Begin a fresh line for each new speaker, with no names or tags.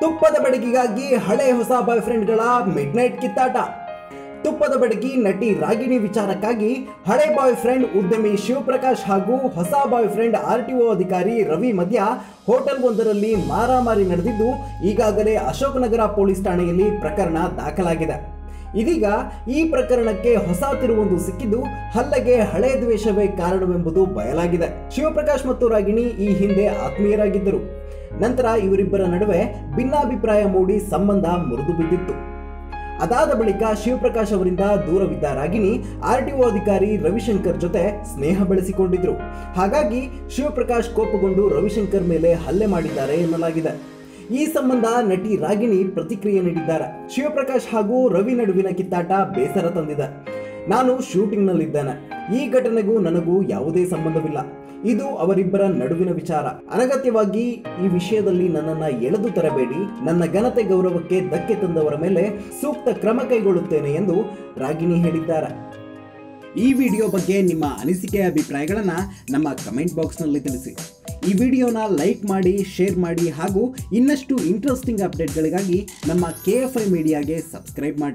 ತುಪ್ಪದ ಬಡಗಿಗಾಗಿ ಹಳೆ ಹೊಸ ಬಾಯ್ ಫ್ರೆಂಡ್ಗಳ ಮಿಡ್ ನೈಟ್ ಕಿತ್ತಾಟ. ತುಪ್ಪದ ಬಡಗಿ ನಟಿ ರಾಗಿಣಿ ವಿಚಾರಕ್ಕಾಗಿ ಹಳೆ ಬಾಯ್ ಫ್ರೆಂಡ್ ಉದ್ಯಮಿ ಶಿವಪ್ರಕಾಶ್ ಹಾಗೂ ಹೊಸ ಬಾಯ್ ಫ್ರೆಂಡ್ ಆರ್ ಟಿ ಅಧಿಕಾರಿ ರವಿ ಮಧ್ಯ ಹೋಟೆಲ್ ಒಂದರಲ್ಲಿ ಮಾರಾಮಾರಿ ನಡೆದಿದ್ದು, ಈಗಾಗಲೇ ಅಶೋಕನಗರ ಪೊಲೀಸ್ ಠಾಣೆಯಲ್ಲಿ ಪ್ರಕರಣ ದಾಖಲಾಗಿದೆ. ಇದೀಗ ಈ ಪ್ರಕರಣಕ್ಕೆ ಹೊಸ ತಿರುವೊಂದು ಸಿಕ್ಕಿದ್ದು, ಹಲ್ಲೆಗೆ ಹಳೆ ದ್ವೇಷವೇ ಕಾರಣವೆಂಬುದು ಬಯಲಾಗಿದೆ. ಶಿವಪ್ರಕಾಶ್ ಮತ್ತು ರಾಗಿಣಿ ಈ ಹಿಂದೆ ಆತ್ಮೀಯರಾಗಿದ್ದರು. ನಂತರ ಇವರಿಬ್ಬರ ನಡುವೆ ಭಿನ್ನಾಭಿಪ್ರಾಯ ಮೂಡಿ ಸಂಬಂಧ ಮುರಿದು ಬಿದ್ದಿತ್ತು. ಅದಾದ ಬಳಿಕ ಶಿವಪ್ರಕಾಶ್ ಅವರಿಂದ ದೂರವಿದ್ದ ರಾಗಿಣಿ ಆರ್ ಟಿ ಅಧಿಕಾರಿ ರವಿಶಂಕರ್ ಜೊತೆ ಸ್ನೇಹ ಬೆಳೆಸಿಕೊಂಡಿದ್ರು. ಹಾಗಾಗಿ ಶಿವಪ್ರಕಾಶ್ ಕೋಪಗೊಂಡು ರವಿಶಂಕರ್ ಮೇಲೆ ಹಲ್ಲೆ ಮಾಡಿದ್ದಾರೆ ಎನ್ನಲಾಗಿದೆ. ಈ ಸಂಬಂಧ ನಟಿ ರಾಗಿಣಿ ಪ್ರತಿಕ್ರಿಯೆ ನೀಡಿದ್ದಾರೆ. ಶಿವಪ್ರಕಾಶ್ ಹಾಗೂ ರವಿ ನಡುವಿನ ಕಿತ್ತಾಟ ಬೇಸರ ತಂದಿದೆ. ನಾನು ಶೂಟಿಂಗ್ನಲ್ಲಿದ್ದೇನೆ. ಈ ಘಟನೆಗೂ ನನಗೂ ಯಾವುದೇ ಸಂಬಂಧವಿಲ್ಲ. ಇದು ಅವರಿಬ್ಬರ ನಡುವಿನ ವಿಚಾರ. ಅನಗತ್ಯವಾಗಿ ಈ ವಿಷಯದಲ್ಲಿ ನನ್ನನ್ನ ಎಳೆದು ತರಬೇಡಿ, ನನ್ನ ಘನತೆ ಗೌರವಕ್ಕೆ ಧಕ್ಕೆ ತಂದವರ ಮೇಲೆ ಸೂಕ್ತ ಕ್ರಮ ಕೈಗೊಳ್ಳುತ್ತೇನೆ ಎಂದು ರಾಗಿಣಿ ಹೇಳಿದ್ದಾರೆ. ಈ ವಿಡಿಯೋ ಬಗ್ಗೆ ನಿಮ್ಮ ಅನಿಸಿಕೆ ಅಭಿಪ್ರಾಯಗಳನ್ನು ನಮ್ಮ ಕಮೆಂಟ್ ಬಾಕ್ಸ್ನಲ್ಲಿ ತಿಳಿಸಿ. ಈ ವಿಡಿಯೋನ ಲೈಕ್ ಮಾಡಿ, ಶೇರ್ ಮಾಡಿ ಹಾಗೂ ಇನ್ನಷ್ಟು ಇಂಟ್ರೆಸ್ಟಿಂಗ್ ಅಪ್ಡೇಟ್ಗಳಿಗಾಗಿ ನಮ್ಮ ಕೆ ಎಫ್ ಐ ಮೀಡಿಯಾಗೆ ಸಬ್ಸ್ಕ್ರೈಬ್ ಮಾಡಿ.